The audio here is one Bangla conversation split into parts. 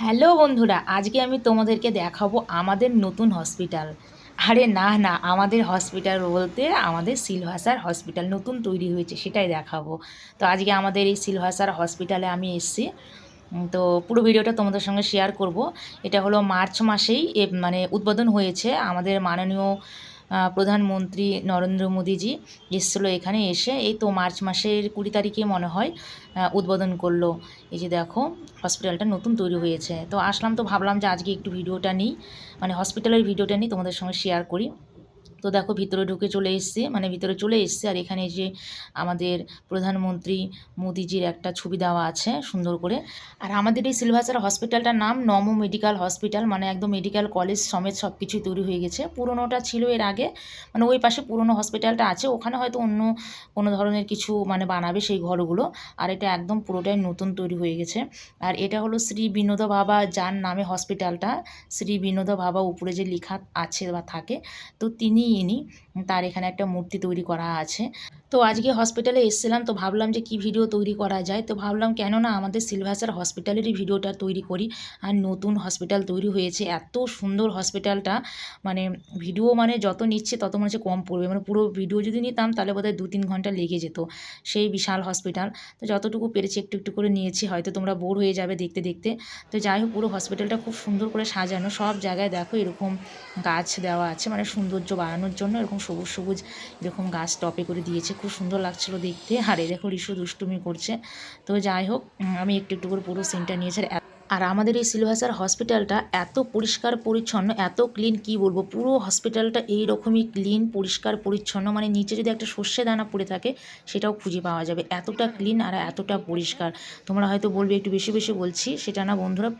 হ্যালো বন্ধুরা, আজকে আমি তোমাদেরকে দেখাবো আমাদের নতুন হসপিটাল। আরে না না, আমাদের হসপিটাল বলতে আমাদের সিলভাসার হসপিটাল নতুন তৈরি হয়েছে, সেটাই দেখাবো। তো আজকে আমাদের এই সিলভাসার হসপিটালে আমি এসেছি। তো পুরো ভিডিওটা তোমাদের সঙ্গে শেয়ার করব। এটা হলো মার্চ মাসেই মানে উদ্বোধন হয়েছে আমাদের মাননীয় প্রধানমন্ত্রী নরেন্দ্র মোদীজি এসেছিল এখানে এসে, এই তো মার্চ মাসের কুড়ি তারিখে মনে হয় উদ্বোধন করল। এই যে দেখো, হসপিটালটা নতুন তৈরি হয়েছে। তো আসলাম তো ভাবলাম যে আজকে একটু ভিডিওটা নিই মানে হসপিটালের ভিডিওটা নিই, তোমাদের সঙ্গে শেয়ার করি। তো দেখো ভিতরে ঢুকে চলে এসছে মানে ভিতরে চলে এসছে। আর এখানে যে আমাদের প্রধানমন্ত্রী মোদিজির একটা ছবি দেওয়া আছে সুন্দর করে। আর আমাদের এই সিলভাসার হসপিটালটার নাম নম মেডিকেল হসপিটাল মানে একদম মেডিকেল কলেজ সমেত সব কিছুই তৈরি হয়ে গেছে। পুরোনোটা ছিল এর আগে মানে ওই পাশে পুরনো হসপিটালটা আছে, ওখানে হয়তো অন্য কোনো ধরনের কিছু মানে বানাবে সেই ঘরগুলো। আর এটা একদম পুরোটাই নতুন তৈরি হয়ে গেছে। আর এটা হলো শ্রী বিনোদ বাবা, যার নামে হসপিটালটা। শ্রী বিনোদ বাবা উপরে যে লেখা আছে বা থাকে, তো তিনি ইনি তার এখানে একটা মূর্তি তৈরি করা আছে। তো আজকে হসপিটালে এসেছিলাম, তো ভাবলাম যে কি ভিডিও তৈরি করা যায়? তো ভাবলাম কেন না আমাদের সিলভাসার হসপিটালেরই ভিডিওটা তৈরি করি। আর নতুন হসপিটাল তৈরি হয়েছে। এত সুন্দর হসপিটালটা মানে ভিডিও মানে যত নিচ্ছে তত মনে হচ্ছে কম পড়বে। মানে পুরো ভিডিও যদি নিতাম তাহলে বোধহয় দু তিন ঘণ্টা লেগে যেত সেই বিশাল হসপিটাল তো যতটুকু পেরেছি একটু একটু করে নিয়েছি, হয়তো তোমরা বোর হয়ে যাবে দেখতে দেখতে। তো যাই হোক, পুরো হসপিটালটা খুব সুন্দর করে সাজানো। সব জায়গায় দেখো এরকম গাছ দেওয়া আছে মানে সৌন্দর্য বাড়ানোর জন্য এরকম সবুজ সবুজ এরকম গাছ টপে করে দিয়েছে। খুব সুন্দর লাগছিল দেখতে। আর এই দেখো ঋষু দুষ্টুমি করছে। তো যাই হোক আমি একটু একটু করে পুরো সিনটা নিয়েছি। আর আমাদের এই সিলভাসার হসপিটালটা এত পরিষ্কার পরিচ্ছন্ন এত ক্লিন কি বলব? পুরো হসপিটালটা এই রকমই ক্লিন পরিষ্কার পরিচ্ছন্ন। মানে নিচে যদি একটা সর্ষে দানা পড়ে থাকে সেটাও খুঁজে পাওয়া যাবে। এতটা ক্লিন আর এতটা পরিষ্কার। তোমরা হয়তো বলবে একটু বেশি বেশি বলছি। সেটা না বন্ধুরা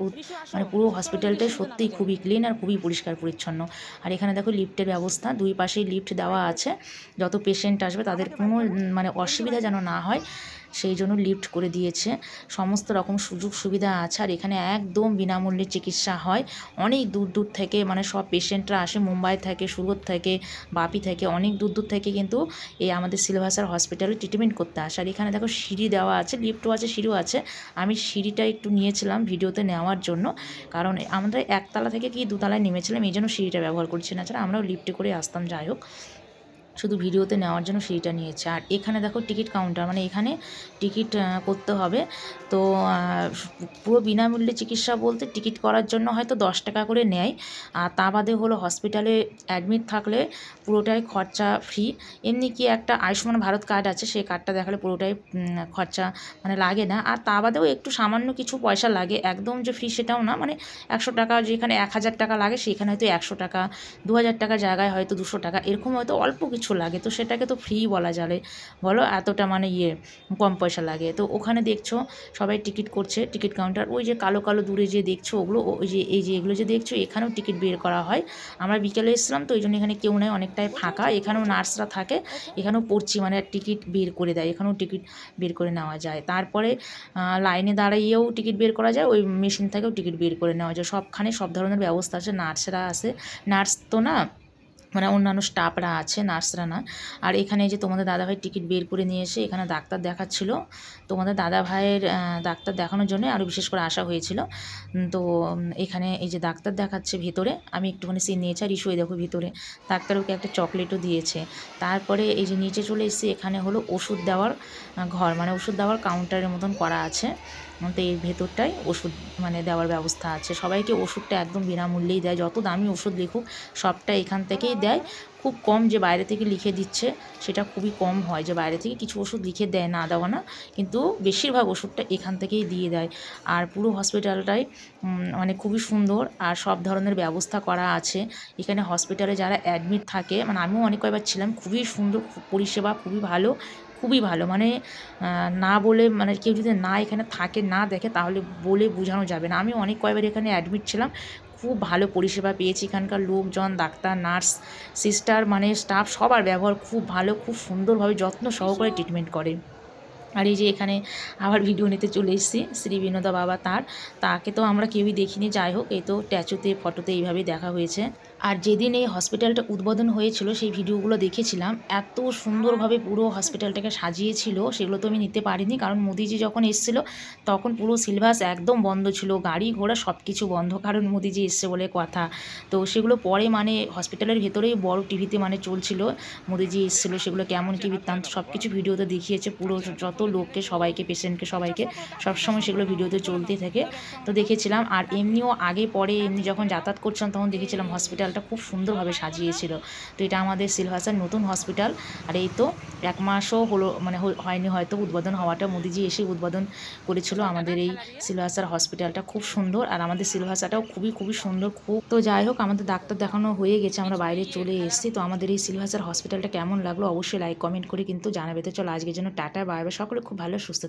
মানে পুরো হসপিটালটাই সত্যিই খুবই ক্লিন আর খুবই পরিষ্কার পরিচ্ছন্ন। আর এখানে দেখো লিফটের ব্যবস্থা দুই পাশেই লিফট দেওয়া আছে। যত পেশেন্ট আসবে তাদের কোনো মানে অসুবিধা যেন না হয়। সেই জন্য লিফট করে দিয়েছে। সমস্ত রকম সুযোগ সুবিধা আছে। আর এখানে একদম বিনামূল্যে চিকিৎসা হয়। অনেক দূর দূর থেকে মানে সব পেশেন্টরা আসে। মুম্বাই থেকে, সুরত থেকে, বাপি থেকে, অনেক দূর দূর থেকে কিন্তু এই আমাদের সিলভাসার হসপিটালে ট্রিটমেন্ট করতে আসে। আর এখানে দেখো সিঁড়ি দেওয়া আছে লিফটও আছে, সিঁড়িও আছে। আমি সিঁড়িটা একটু নিয়েছিলাম ভিডিওতে নেওয়ার জন্য। কারণ আমরা একতলা থেকে কি দুতলায় নেমেছিলাম, এই জন্য সিঁড়িটা ব্যবহার করছি না। ছাড়া আমরাও লিফটে করে আসতাম, যাই হোক। শুধু ভিডিওতে নেওয়ার জন্য সিঁড়িটা নিয়েছে। আর এখানে দেখো টিকিট কাউন্টার মানে এখানে টিকিট করতে হবে। তো পুরো বিনামূল্যে চিকিৎসা বলতে টিকিট করার জন্য হয়তো দশ টাকা করে নেয়। আর তা বাদে হলো হসপিটালে অ্যাডমিট থাকলে পুরোটাই খরচা ফ্রি এমনি কি একটা আয়ুষ্মান ভারত কার্ড আছে, সেই কার্ডটা দেখালে পুরোটাই খরচা মানে লাগে না। আর তা বাদেও একটু সামান্য কিছু পয়সা লাগে। একদম যে ফ্রি সেটাও না মানে একশো টাকা যেখানে এক হাজার টাকা লাগে, সেখানে হয়তো একশো টাকা, দু হাজার টাকা জায়গায় হয়তো দুশো টাকা। এরকম হয়তো অল্প কিছু লাগে। তো সেটাকে তো ফ্রি বলা যাবে। বলো এতটা মানে ইয়ে কম পয়সা লাগে। তো ওখানে দেখছ সবাই টিকিট করছে টিকিট কাউন্টার ওই যে কালো কালো দূরে যে দেখছ ওগুলো ওই যে এই যে এগুলো যে দেখছ এখানেও টিকিট বের করা হয়। আমরা বিকেলে এসেছিলাম তো ওই জন্য এখানে কেউ নেই, অনেকটাই ফাঁকা। এখানেও নার্সরা থাকে, এখানেও পড়ছি মানে টিকিট বের করে দেয়, এখানেও টিকিট বের করে নেওয়া যায়। তারপরে লাইনে দাঁড়িয়েও টিকিট বের করা যায়, ওই মেশিন থেকেও টিকিট বের করে নেওয়া যায়। সবখানে সব ধরনের ব্যবস্থা আছে নার্সরা আছে। নার্স তো না মানে অন্যান্য স্টাফরা আছে, নার্সরা না। আর এখানে যে তোমাদের দাদাভাই টিকিট বের করে নিয়ে এসে এখানে ডাক্তার দেখাচ্ছিল। তোমাদের দাদা ভাইয়ের ডাক্তার দেখানোর জন্য আরও বিশেষ করে আসা হয়েছিল। তো এখানে এই যে ডাক্তার দেখাচ্ছে ভেতরে, আমি একটুখানি সিন নিয়েছি আর ইস্যুই দেখো ভিতরে। ডাক্তার ওকে একটা চকলেটও দিয়েছে। তারপরে এই যে নিচে চলে এসেছি, এখানে হলো ওষুধ দেওয়ার ঘর। মানে ওষুধ দেওয়ার কাউন্টারের মতন করা আছে। তো এই ভেতরটায় ওষুধ মানে দেওয়ার ব্যবস্থা আছে। সবাইকে ওষুধটা একদম বিনামূল্যেই দেয়। যত দামি ওষুধ লিখুক, সবটা এখান থেকেই দেয়, খুব কম যে বাইরে থেকে লিখে দিচ্ছে, সেটা খুবই কম হয় যে বাইরে থেকে। কিছু ওষুধ লিখে দেয় না, দেওয়া না, কিন্তু বেশিরভাগ ওষুধটা এখান থেকেই দিয়ে দেয়। আর পুরো হসপিটালটাই মানে খুবই সুন্দর, আর সব ধরনের ব্যবস্থা করা আছে। এখানে হসপিটালে যারা অ্যাডমিট থাকে মানে আমিও অনেক কয়েকবার ছিলাম, খুবই সুন্দর পরিষেবা, খুবই ভালো খুবই ভালো। মানে না বলে মানে কেউ যদি না এখানে থাকে, না দেখে, তাহলে বলে বোঝানো যাবে না। আমি অনেক কয়েকবার এখানে অ্যাডমিট ছিলাম খুব ভালো পরিষেবা পেয়েছি এখানকার লোকজন, ডাক্তার, নার্স, সিস্টার মানে স্টাফ সবার ব্যবহার খুব ভালো, খুব সুন্দরভাবে যত্ন সহকারে ট্রিটমেন্ট করে। আর এই যে এখানে আবার ভিডিও নিতে চলে এসেছি, শ্রী বিনোদা বাবা তার। তাকে তো আমরা কেউই দেখিনি, যাই হোক, এই তো স্ট্যাচুতে ফটোতে এইভাবেই দেখা হয়েছে। আর যেদিন এই হসপিটালটা উদ্বোধন হয়েছিল, সেই ভিডিওগুলো দেখেছিলাম, এত সুন্দরভাবে পুরো হসপিটালটাকে সাজিয়েছিল, সেগুলো তো আমি নিতে পারিনি, কারণ মোদিজি যখন এসেছিল, তখন পুরো সিলভাস একদম বন্ধ ছিল, গাড়ি ঘোড়া সব কিছু বন্ধ, কারণ মোদিজি এসছে বলে কথা। তো সেগুলো পরে মানে হসপিটালের ভেতরেই বড় টিভিতে মানে চলছিল, মোদিজি এসেছিল, সেগুলো কেমন কী বৃত্তান্ত সব কিছু ভিডিওতে দেখিয়েছে, পুরো যত লোককে, সবাইকে পেশেন্টকে সবাইকে সবসময় সেগুলো ভিডিওতে চলতেই থাকে। তো দেখেছিলাম, আর এমনিও আগে পরে এমনি যখন যাতায়াত করছিলাম তখন দেখেছিলাম হসপিটালটা খুব সুন্দরভাবে সাজিয়েছিল। তো এটা আমাদের সিলভাসার নতুন হসপিটাল আর এই তো এক মাসও হলো মানে হয়নি হয়তো উদ্বোধন হওয়াটা। মোদিজি এসে উদ্বোধন করেছিল আমাদের এই সিলভাসার হসপিটালটা খুব সুন্দর। আর আমাদের সিলভাসাটাও খুবই খুবই সুন্দর, খুব তো যাই হোক, আমাদের ডাক্তার দেখানো হয়ে গেছে, আমরা বাইরে চলে এসেছি। তো আমাদের এই সিলভাসার হসপিটালটা কেমন লাগল অবশ্যই লাইক কমেন্ট করে কিন্তু জানাবে। তো চলো আজকের জন্য টাটা সকলে খুব ভালো সুস্থ।